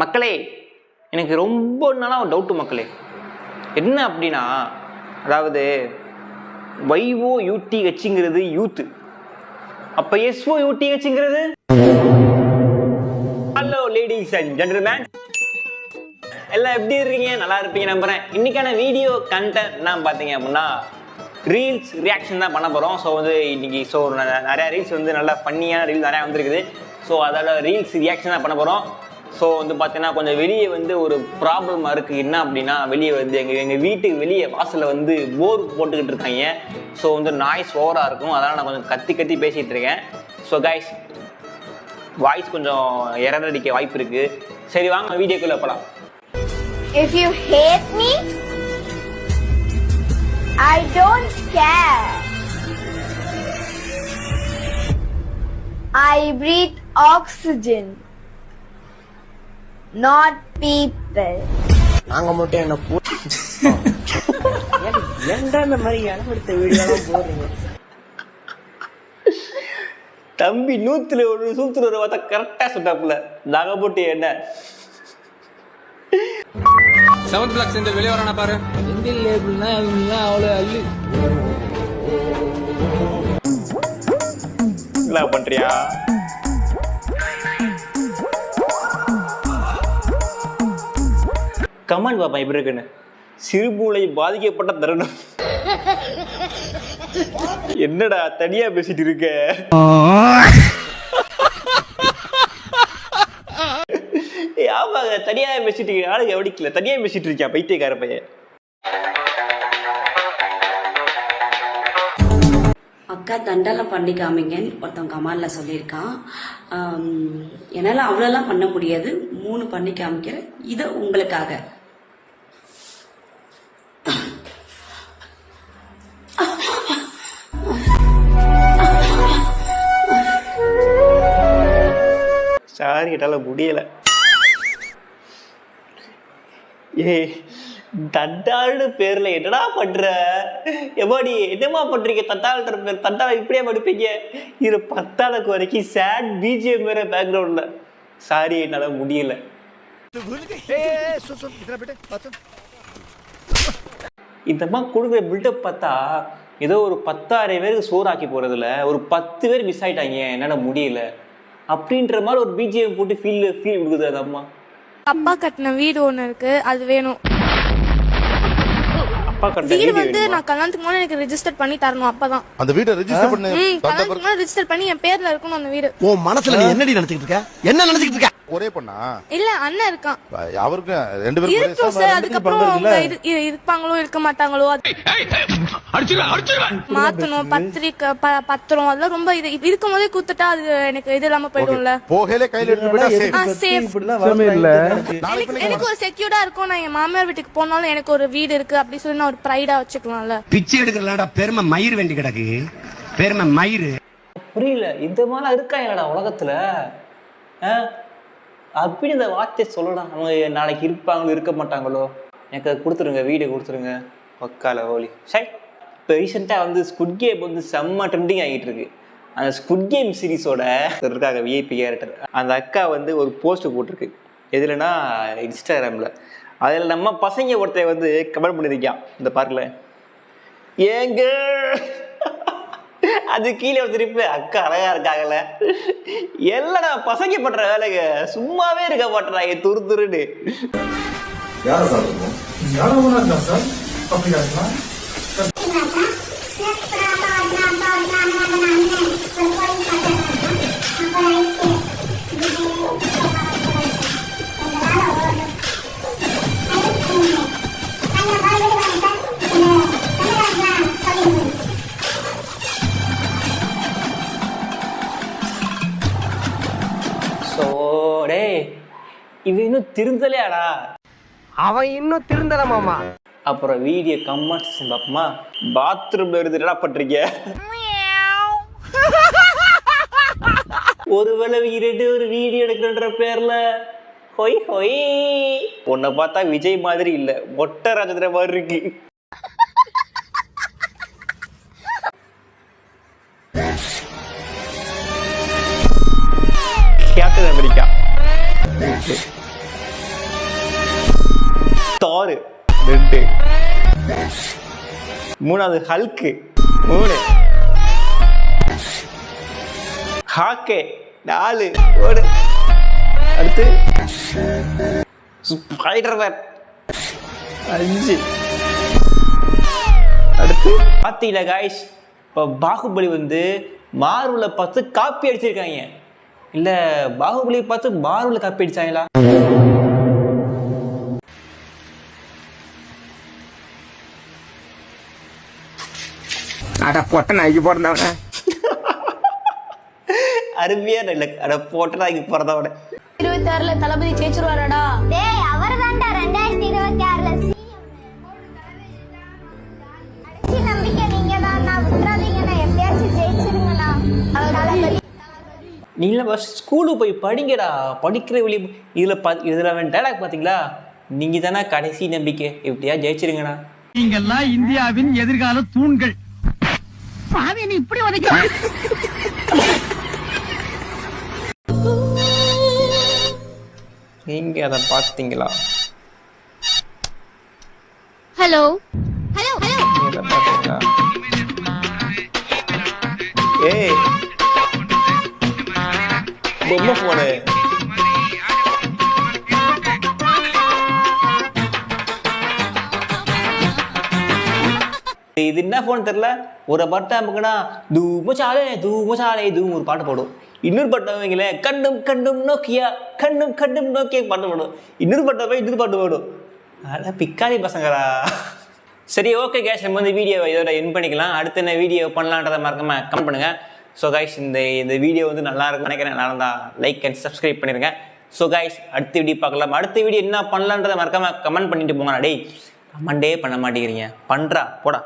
மக்களே எனக்கு ரொம்ப நாளாக ஒரு டவுட்டு மக்களே. என்ன அப்படின்னா அதாவது வைஓ யூடிஹெச்ங்கிறது யூத்து அப்போ எஸ்ஓ யூடிஹெச்ங்கிறது ஹலோ லேடிஸ் அண்ட் ஜென்டில்மேன் எல்லாம் எப்படி இருக்கீங்க? நல்லா இருப்பீங்க நம்புறேன். இன்னைக்கான வீடியோ கண்டென்ட் என்ன பார்த்தீங்க அப்படின்னா ரீல்ஸ் ரியாக்ஷன் தான் பண்ண போகிறோம் ஸோ வந்து இன்றைக்கி ஸோ நிறையா ரீல்ஸ் வந்து நல்லா ஃபன்னியான ரீல்ஸ் நிறையா வந்திருக்குது. ஸோ அதோட ரீல்ஸ் ரியாக்ஷன் தான் பண்ண போகிறோம் ஸோ வந்து பார்த்தீங்கன்னா கொஞ்சம் வெளியே வந்து ஒரு ப்ராப்ளமாக இருக்குது என்ன அப்படின்னா வெளியே வந்து எங்கள் எங்கள் வீட்டுக்கு வெளியே வாசலில் வந்து போர் போட்டுக்கிட்டு இருக்காங்க. ஸோ வந்து நாய்ஸ் ஓவராக இருக்கும். அதனால் நான் கொஞ்சம் கத்தி கத்தி பேசிகிட்டு இருக்கேன். ஸோ கைஸ் வாய்ஸ் கொஞ்சம் எரர் அடிக்க வாய்ப்பு இருக்குது சரி வாங்க வீடியோக்குள்ளே போகலாம் If you hate me, I don't care. I breathe oxygen, not people. நாங்க மட்டும் என்ன போ ஏன்டா இந்த மாதிரி இடமெடுத்த வீடியோலாம் போடுறீங்க? தம்பி நூத்துல ஒரு சூத்துல ஒரு வார்த்தை கரெக்டா சொன்னாப்புல. நகை போட்டு என்ன? செவன்த் பிளாக் செந்தில் வெளியே வரானா பாரு. செந்தில் லேபிள்னா இவங்கெல்லாம் அவ்வளோ அள்ளு. என்ன பண்றியா? கமெண்ட் பார்ப்பேன் எப்படி இருக்குன்னு? சிறுபூளை பாதிக்கப்பட்ட தருணம். என்னடா தனியா பேசிட்டு இருக்க? ஆமாங்க தனியா பேசிட்டு இருக்க. ஆளுங்க கவனிக்கல தனியா பேசிட்டு இருக்கியா பைத்தியக்கார பையன்? அக்கா தண்டெல்லாம் பண்ணி காமிங்கன்னு ஒருத்தன் கமாலில் சொல்லியிருக்கான். என்னால் அவ்வளோலாம் பண்ண முடியாது. மூணு பண்ணி காமிக்கிறேன். இதை உங்களுக்காக. சாரி என்னால முடியல. ஏய் தட்டாள்னு பேர்ல என்னடா பண்ற? எப்பாடி என்னமா பண்றீங்க? தட்டாள்ன்ற பேர் தட்டாள் இப்படியே படிப்பீங்க இது பத்தாளுக்கு வரைக்கும் சேட் பிஜிஎம் வேற பேக்ரவுண்ட்ல சாரி என்னால முடியல. இந்த மாதிரி கொடுக்குற பில்டப் பார்த்தா ஏதோ ஒரு பத்தாயிரம் பேருக்கு சோறாக்கி போறதுல ஒரு பத்து பேர் மிஸ் ஆயிட்டாங்க என்னால முடியல. அப்படின்ற மாதிரி ஒரு பிஜிஎம் போட்டு ஃபீல் ஃபீல் கொடுக்குது அந்த அம்மா. அப்பா கட்டின வீடு ஒண்ணு இருக்கு அது வேணும். வீடு வந்து நான் கல்யாணத்துக்கு முன்னாடி எனக்கு ரெஜிஸ்டர் பண்ணி தரணும் அப்பதான். அந்த வீட்டை ரெஜிஸ்டர் பண்ணு. ம் தந்த கல்யாணத்துக்கு பிறகு முன்னாடி ரெஜிஸ்டர் பண்ணி என் பேர்ல இருக்கணும் அந்த வீடு. உன் மனசுல நீ என்னடி இருக்க? என்ன நினைச்சுக்கிட்டு இருக்க? ஒரே பொண்ணா? இல்ல அண்ணன் இருக்கான். அவருக்கு ரெண்டு பேரும் இருக்கும் சார். அதுக்கப்புறம் அவங்க இரு- இரு- இருப்பாங்களோ இருக்க மாட்டாங்களோ மாத்தணும். பத்திரிக்கை ப- பத்திரம் அதெல்லாம் ரொம்ப இது இருக்கும் போதே கூத்துட்டா அது எனக்கு இது இல்லாம போயிடும்ல. போகையிலே கையில எடுத்து எனக்கு ஒரு செக்யூர்டா இருக்கும். நான் என் மாமியார் வீட்டுக்கு போனாலும் எனக்கு ஒரு வீடு இருக்கு. அப்படி சொல்லி நான் ஒரு ப்ரைடா வச்சுக்கலாம்ல. பிச்சை எடுக்கிறலாடா பெருமை மயிர் வேண்டி கிடக்கு. பெருமை மயிர். புரியல. இந்த மாதிரிலாம் இருக்காங்களா உலகத்துல? ஆ? அப்படி இந்த வார்த்தையை சொல்லலாம் அவங்க நாளைக்கு இருப்பாங்களோ இருக்க மாட்டாங்களோ? எனக்கு அதை கொடுத்துருங்க வீடு கொடுத்துருங்க. பக்கால ஓலி சரி இப்போ ரீசெண்டாக வந்து ஸ்குட் கேம் வந்து செம்ம ட்ரெண்டிங் ஆகிட்டு இருக்கு. அந்த ஸ்குட் கேம் சீரிஸோட இருக்காங்க விஐபி கேரக்டர் அந்த அக்கா வந்து ஒரு போஸ்ட் போட்டிருக்கு. எதுலனா இன்ஸ்டாகிராமில் அதில் நம்ம பசங்க ஒருத்தன் வந்து கமெண்ட் பண்ணியிருக்கான் இந்த பார்க்கல ஏங்க அது கீழே ஒரு திருப்பி. அக்கா அழகா இருக்காங்கல்ல. எல்லாடா பசங்க பண்ற வேலைங்க? சும்மாவே இருக்க மாட்டேறாங்க துரு துருன்னு. ஸோ டேய் இவன் இன்னும் திருந்தலையாடா. அவன் இன்னும் திருந்தல மாமா. அப்புறம் வீடியோ பார்ப்போமா பாத்ரூம்ல இருந்து என்ன பண்றீங்க? ஒருவேளை இரண்டு ஒரு வீடியோ எடுக்கிறன்ற பேர்ல. ஹொய் ஹொய். உன்னை பார்த்தா விஜய் மாதிரி இல்ல. மொட்டை ராஜேந்திர மாதிரி இருக்கு. கேப்டன் தாரு ரெண்டு. மூணாவது ஹல்க்கு மூணு. ஹாக்கே நாலு ஓடு. அடுத்து ஸ்பைடர்மேன் அஞ்சு. அடுத்து பார்த்தீங்களா காய்ஸ் இப்போ பாகுபலி வந்து மார்வலை பார்த்து காப்பி அடிச்சிருக்காங்க. இல்லை பாகுபலியை பார்த்து மார்வலை காப்பி அடிச்சாங்களா? அட பொட்ட நாய்க்கு பிறந்தவன. அருமையா இல்லை அட போட்டா இங்கே பிறந்தவன. இருபத்தி ஆறுல தளபதி ஜெயிச்சிருவாரடா? நீங்களாம் ஃபஸ்ட் ஸ்கூலுக்கு போய் படிங்கடா. படிக்கிற வெளி இதில் பா இதில் அவன் டைலாக் பார்த்தீங்களா நீங்கள் தானே கடைசி நம்பிக்கை. எப்படியா ஜெயிச்சிருங்கண்ணா நீங்கெல்லாம் இந்தியாவின் எதிர்கால தூண்கள். இப்படி உதைக்க நீங்கள் அதை பார்த்தீங்களா ஹலோ. Hello hello. நீங்க ஏய் பொம்மை போனு இது என்ன ஃபோன் தெரில ஒரு பாட்டு நமக்குன்னா தூமச்சாலே தூமச்சாலே தூம் ஒரு பாட்டு போடும். இன்னொரு பாட்டு வைங்களே கண்ணும் கண்டும் நோக்கியா கண்ணும் கண்ணும் நோக்கியா பாட்டு போடும். இன்னொரு பாட்டை போய் இன்னொரு பாட்டு போடும். அட பிக்காளி பசங்களா சரி ஓகே கேஷ் நம்ம வந்து வீடியோ இதோட என் பண்ணிக்கலாம். அடுத்து என்ன வீடியோ பண்ணலான்றதை மறக்காம கமெண்ட் பண்ணுங்க. ஸோ கைஸ் இந்த இந்த வீடியோ வந்து நல்லா இருக்கும் நினைக்கிறேன். நல்லா இருந்தா லைக் அண்ட் சப்ஸ்கிரைப் பண்ணிடுங்க ஸோ கைஸ் அடுத்த வீடியோ பார்க்கலாம். அடுத்த வீடியோ என்ன பண்ணலான்றதை மறக்காம கமெண்ட் பண்ணிட்டு போங்க. டேய் கமெண்டே பண்ண மாட்டேங்கிறீங்க. பண்ணுறா போடா.